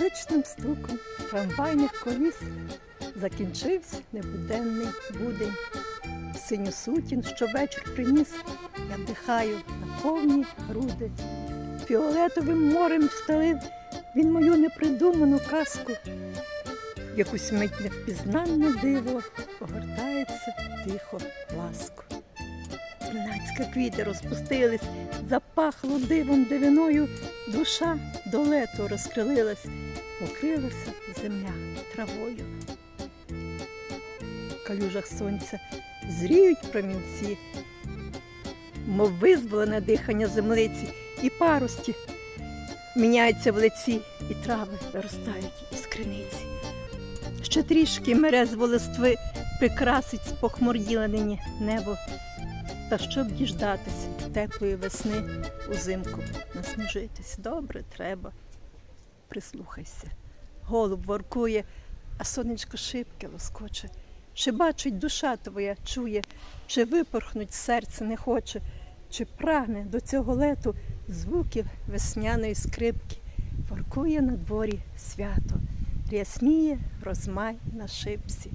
звичним стуком трамвайних коліс закінчився небуденний будень. Синю сутін щовечір приніс, я вдихаю на повні груди. Фіолетовим морем встелив він мою непридуману казку. Якусь мить невпізнанне диво огортається тихо ласку. Зненацька квіти розпустились, запахло дивом дивиною, душа до лету розкрилилась, покрилася земля травою. В калюжах сонця зріють промінці, мов визволене дихання землиці, і парості міняються в лиці, і трави виростають із криниці. Ще трішки мерезво листви прикрасить спохмур'їлене небо, та щоб діждатись теплої весни узимку наснежитись. Добре треба. Прислухайся. Голуб воркує, а сонечко шибки лоскоче. Чи бачить душа твоя чує, чи випорхнуть серце не хоче, чи прагне до цього лету звуків весняної скрипки, воркує на дворі свято, рясніє розмай на шипці.